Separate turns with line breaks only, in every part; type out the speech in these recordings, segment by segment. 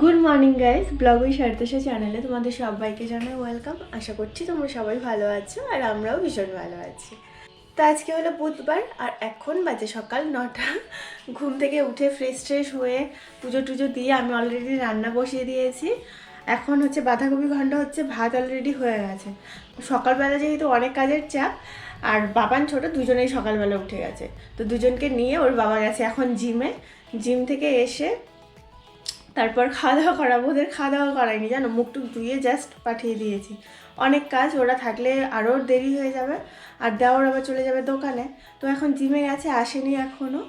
Good morning guys vlog উই সারতেশা চ্যানেলে তোমাদের সবাইকে জানাই ওয়েলকাম আশা করছি তোমরা সবাই ভালো আছো আর আমরাও ভীষণ ভালো আছি। তো আজকে হলো বুধবার আর এখন বাজে সকাল নটা। ঘুম থেকে উঠে ফ্রেশ ট্রেশ হয়ে পুজো টুজো দিয়ে আমি অলরেডি রান্না বসিয়ে দিয়েছি। এখন হচ্ছে বাঁধাকপি ঘণ্টা হচ্ছে, ভাত অলরেডি হয়ে গেছে। সকালবেলা যেহেতু অনেক কাজের চাপ, আর বাবান ছোট দুজনেই সকালবেলা উঠে গেছে। তো দুজনকে নিয়ে ওর বাবা গেছে এখন জিমে জিম থেকে এসে তারপর খাওয়া দাওয়া করাবো। ওদের খাওয়া দাওয়া করাইনি, জানো? মুখ টুক ধুয়ে জাস্ট পাঠিয়ে দিয়েছি। অনেক কাজ, ওরা থাকলে আরও দেরি হয়ে যাবে। আর দেওয়ার আবার চলে যাবে দোকানে। তো এখন জিমে গেছে, আসেনি এখনও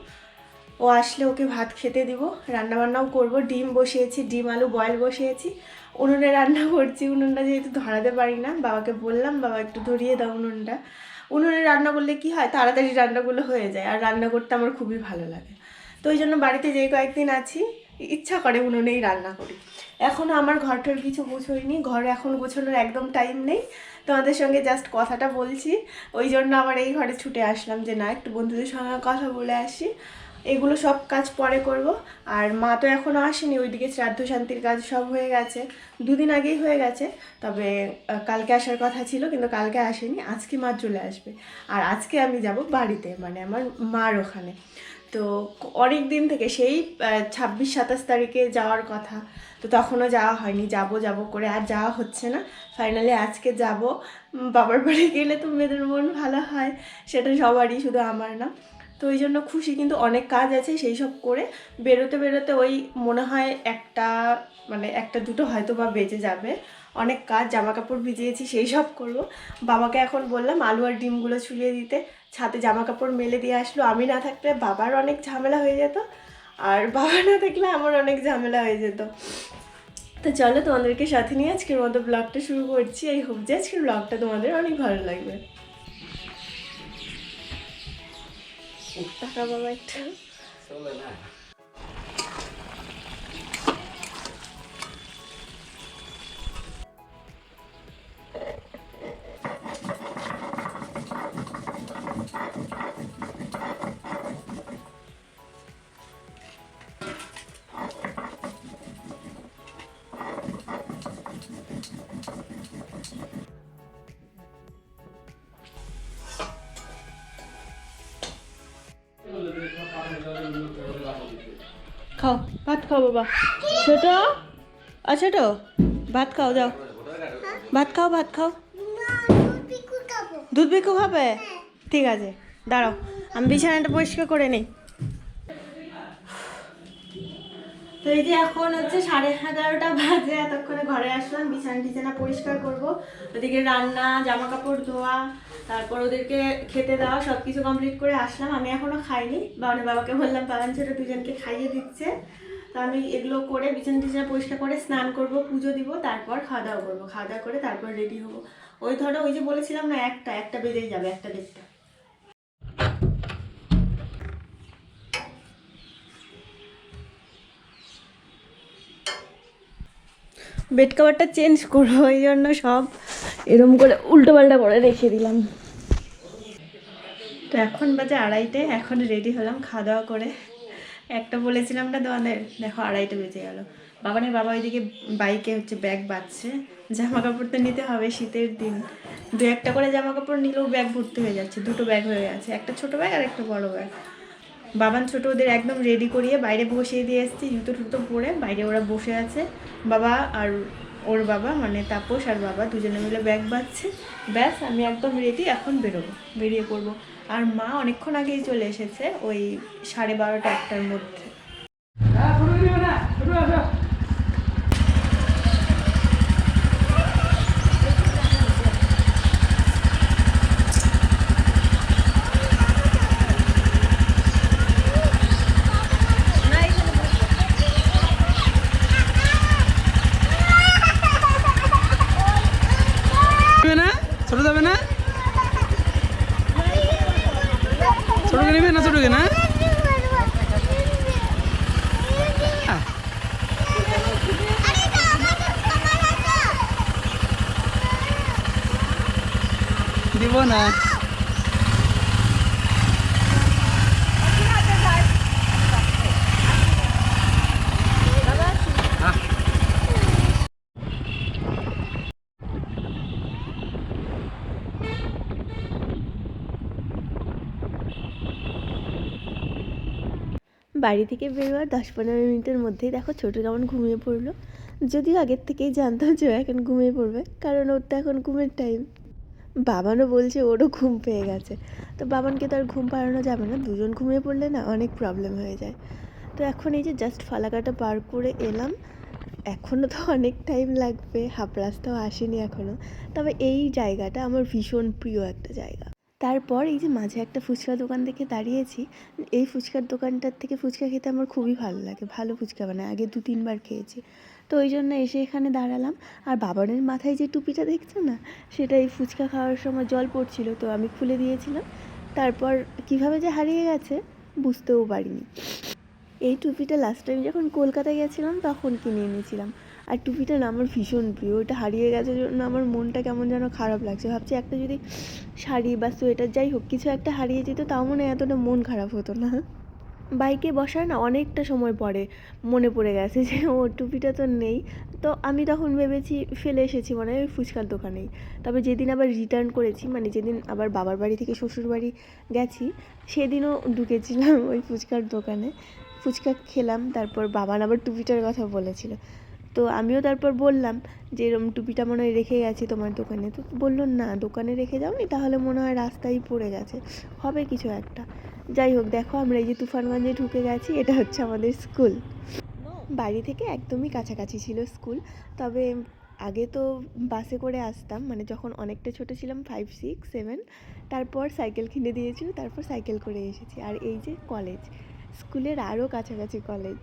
ও আসলে ওকে ভাত খেতে দিব। রান্নাবান্নাও করব। ডিম বসিয়েছি, ডিম, আলু, বয়েল বসিয়েছি। উনুনে রান্না করছি। উনুনটা যেহেতু ধরাতে পারি না, বাবাকে বললাম, বাবা, একটু ধরিয়ে দাও উনুনটা। উনুনে রান্না করলে কি হয়? তাড়াতাড়ি রান্নাগুলো হয়ে যায়। আর রান্না করতে আমার খুবই ভালো লাগে। তো ওই জন্য বাড়িতে যেই কয়েকদিন আছি ইচ্ছা করে উনুনেই রান্না করি। এখনও আমার ঘরটার কিছু গুছোইনি, ঘর এখন গোছানোর একদম টাইম নেই। তোমাদের সঙ্গে জাস্ট কথাটা বলছি। ওই জন্য আবার এই ঘরে ছুটে আসলাম যে, না, একটু বন্ধুদের সঙ্গে কথা বলে আসি। এগুলো সব কাজ পরে করব। আর মা তো এখনও আসেনি, ওইদিকে শ্রাদ্ধ শান্তির কাজ সব হয়ে গেছে। দুদিন আগেই হয়ে গেছে, তবে কালকে আসার কথা ছিল, কিন্তু কালকে আসেনি। আজকে মা চলে আসবে। আর আজকে আমি যাব বাড়িতে মানে আমার মার ওখানে। তো অনেক দিন থেকে সেই ছাব্বিশ সাতাশ তারিখে যাওয়ার কথা। তো তখনও যাওয়া হয়নি। যাব যাব করে আর যাওয়া হচ্ছে না। ফাইনালি আজকে যাব। বাবার বাড়ি গেলে তো মেয়েদের মন ভালো হয়। সেটা সবারই, শুধু আমার না। তো ওই জন্য খুশি। কিন্তু অনেক কাজ আছে সেই সব করে বেরোতে বেরোতে ওই মনে হয় একটা মানে একটা দুটো হয়তো বা বেঁচে যাবে। অনেক কাজ জামা কাপড় ভিজিয়েছি সেই সব করব। বাবাকে এখন বললাম আলু আর ডিমগুলো ছুলিয়ে দিতে। ছাদে জামা কাপড় মেলে দিয়ে আসলো। আমি না থাকলে বাবার অনেক ঝামেলা হয়ে যেত। আর বাবা না থাকলে আমার অনেক ঝামেলা হয়ে যেত। তো চলো তোমাদেরকে সাথে নিয়ে আজকের মতো ব্লগটা শুরু করছি। এই হোপ যে আজকের ব্লগটা তোমাদের অনেক ভালো লাগবে। টাকা বাবা একটা। খাও, ভাত খাও বাবা। ছোট? আ ছোট? ভাত খাও, যাও। ভাত খাও ভাত খাও। দুধ বিকু খাবে? ঠিক আছে, দাঁড়াও। আমি বিছানাটা পরিষ্কার করে নিই। তো এই যে এখন হচ্ছে সাড়ে এগারোটা বাজে, এতক্ষণে ঘরে আসলাম, বিছানা টিছানা পরিষ্কার করব। ওদিকে রান্না জামা কাপড় ধোয়া, তারপর ওদেরকে খেতে দেওয়া সব কিছু কমপ্লিট করে আসলাম। আমি এখনও খাইনি বাবানে বাবাকে বললাম বাগান ছোটো দুজনকে খাইয়ে দিচ্ছে। তো আমি এগুলো করে বিছানা টিছানা পরিষ্কার করে স্নান করব, পুজো দিব, তারপর খাওয়া দাওয়া করব। খাওয়া দাওয়া করে তারপর রেডি হব। ওই ধরো, ওই যে বলেছিলাম না, একটা একটা বেজেই যাবে, একটা দেড়টা। বেড কাভারটা চেঞ্জ করব ওই জন্য সব এরম করে উল্টো পাল্টা করে রেখে দিলাম। তো এখন বাজে আড়াইটে, এখন রেডি হলাম খাওয়া দাওয়া করে। একটা বলেছিলাম না তোমাদের, দেখো আড়াইটে বেজে গেল। বাবানের বাবা ওইদিকে বাইকে হচ্ছে ব্যাগ বাঁধছে। জামা কাপড় তো নিতে হবে শীতের দিন। দু একটা করে জামা কাপড় নিলেও ব্যাগ ভর্তি হয়ে যাচ্ছে, দুটো ব্যাগ হয়ে গেছে, একটা ছোট ব্যাগ আর একটা বড় ব্যাগ বাবান ছোটো ওদের একদম রেডি করিয়ে বাইরে বসিয়ে দিয়ে এসেছি, জুতো টুতো পরে বাইরে ওরা বসে আছে। বাবা আর ওর বাবা মানে তাপস আর বাবা দুজনে মিলে ব্যাগ বাঁচছে ব্যাস, আমি একদম রেডি এখন বেরোবো, বেরিয়ে পড়ব। আর মা অনেকক্ষণ আগেই চলে এসেছে, ওই সাড়ে বারোটা একটার মধ্যে।
দিব না।
বাড়ি থেকে বেরোয়ার দশ পনেরো মিনিটের মধ্যেই দেখো ছোটো কেমন ঘুমিয়ে পড়ল। যদিও আগের থেকেই জানতাম যে এখন ঘুমিয়ে পড়বে, কারণ ওর তো এখন ঘুমের টাইম বাবানও বলছে ওরও ঘুম পেয়ে গেছে। তো বাবানকে তো আর ঘুম পাড়ানো যাবে না, দুজন ঘুমিয়ে পড়লে না অনেক প্রবলেম হয়ে যায়। তো এখন এই যে জাস্ট ফালাকাটা পার করে এলাম, এখনও তো অনেক টাইম লাগবে হাফ রাস্তাও আসেনি এখনও। তবে এই জায়গাটা আমার ভীষণ প্রিয় একটা জায়গা। তারপর এই যে মাঝে একটা ফুচকা দোকান দেখে দাঁড়িয়েছি, এই ফুচকার দোকানটার থেকে ফুচকা খেতে আমার খুবই ভালো লাগে, ভালো ফুচকা বানায়, আগে দু তিনবার খেয়েছি। তো ওই জন্য এসে এখানে দাঁড়ালাম। আর বাবানের মাথায় যে টুপিটা দেখছ না, সেটা এই ফুচকা খাওয়ার সময় জল পড়ছিল, তো আমি খুলে দিয়েছিলাম। তারপর কীভাবে যে হারিয়ে গেছে, বুঝতেও পারিনি। এই টুপিটা লাস্ট টাইম যখন কলকাতায় গেছিলাম, তখন কিনে এনেছিলাম। আর টুপিটা না আমার ভীষণ প্রিয়, ওটা হারিয়ে গেছে জন্য আমার মনটা কেমন যেন খারাপ লাগছে। ভাবছি একটা যদি শাড়ি বা সোয়েটার, যাই হোক, কিছু একটা হারিয়ে যেত, তাও মনে হয় এতটা মন খারাপ হতো না। বাইকে বসার না অনেকটা সময় পরে মনে পড়ে গেছে যে, ও টুপিটা তো নেই। তো আমি তখন ভেবেছি, ফেলে এসেছি মানে ওই ফুচকার দোকানেই। তবে যেদিন আবার রিটার্ন করেছি মানে যেদিন আবার বাবার বাড়ি থেকে শ্বশুর বাড়ি গেছি, সেদিনও ঢুকেছিলাম ওই ফুচকার দোকানে। ফুচকা খেলাম, তারপর বাবার আবার টুপিটার কথা বলেছিল। তো আমিও তারপর বললাম যে, এরম টুপিটা মনে হয় রেখে গেছি তোমার দোকানে। তো বলল, না, দোকানে রেখে যাওনি, তাহলে মনে হয় রাস্তায় পড়ে গেছে। হবে কিছু একটা। যাই হোক, দেখো আমরা এই যে তুফানগঞ্জে ঢুকে গেছি, এটা হচ্ছে আমাদের স্কুল। বাড়ি থেকে একদমই কাছাকাছি ছিল স্কুল, তবে আগে তো বাসে করে আসতাম মানে যখন অনেকটা ছোট ছিলাম ফাইভ সিক্স সেভেন তারপর সাইকেল কিনে দিয়েছিল, তারপর সাইকেল করে এসেছি। আর এই যে কলেজ স্কুলের আরও কাছাকাছি কলেজ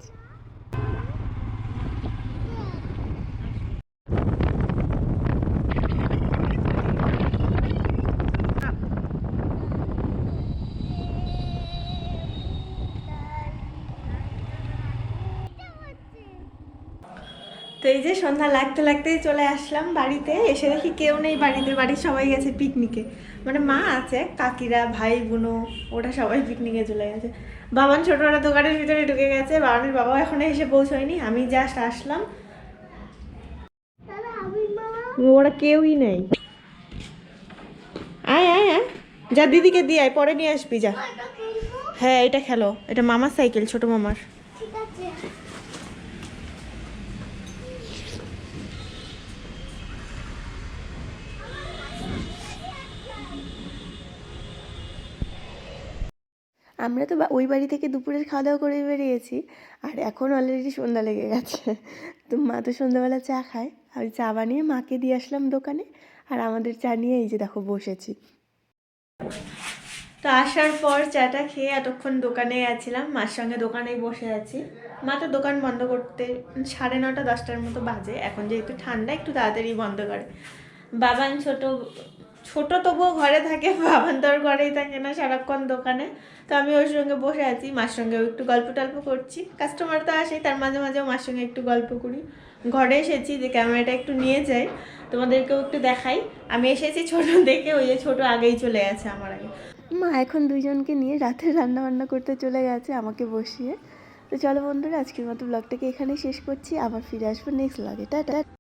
এই যে সন্ধ্যা লাগতে লাগতেই চলে আসলাম বাড়িতে। এসে দেখি কেউ নেই বাড়িতে বাড়ির সবাই গেছে পিকনিকে মানে মা আছে কাকিরা ভাই বোনো ওটা সবাই পিকনিকে চলে গেছে। বাবান ছোটরা দোকানের ভিতরে ঢুকে গেছে বাবানের বাবা এখনও এসে পৌঁছয়নি আমি জাস্ট আসলাম। ওরা কেউই নেই। আয় আয় আয়। যা দিদিকে দিয়ে আয় পরে নিয়ে আসবি যা। হ্যাঁ এটা খেলো এটা মামার সাইকেল ছোট মামার। আমরা তো ওই বাড়ি থেকে দুপুরের খাওয়া দাওয়া করে বেরিয়েছি। আর এখন অলরেডি সন্ধ্যা লেগে গেছে। তো মা তো সন্ধ্যাবেলা চা খায়। আর চা বানিয়ে মাকে দিয়ে আসলাম দোকানে। আর আমাদের চা নিয়ে এই যে দেখো বসেছি। তো আসার পর চাটা খেয়ে এতক্ষণ দোকানে গেছিলাম মার সঙ্গে দোকানেই বসে আছি। মা তো দোকান বন্ধ করতে সাড়ে নটা, দশটার মতো বাজে। এখন যেহেতু ঠান্ডা, একটু তাড়াতাড়ি বন্ধ করে। বাবান ছোট ছোট তবুও ঘরে থাকে বাবান তো আর ঘরেই থাকে না সারাক্ষণ দোকানে। তো আমি ওর সঙ্গে বসে আছি, মার সঙ্গেও একটু গল্প টল্প করছি। কাস্টমার তো আসে তার মাঝে মাঝেও মার সঙ্গে একটু গল্প করি। ঘরে এসেছি যে ক্যামেরাটা একটু নিয়ে যাই, তোমাদেরকেও একটু দেখাই। আমি এসেছি ছোট দেখে, ওই যে ছোট আগেই চলে গেছে আমার আগে। মা এখন দুইজনকে নিয়ে রাতে রান্না বান্না করতে চলে গেছে, আমাকে বসিয়ে। তো চলো বন্ধুরা, আজকের মতো ব্লগটাকে এখানেই শেষ করছি, আবার ফিরে আসব নেক্সট ব্লগে টাটা।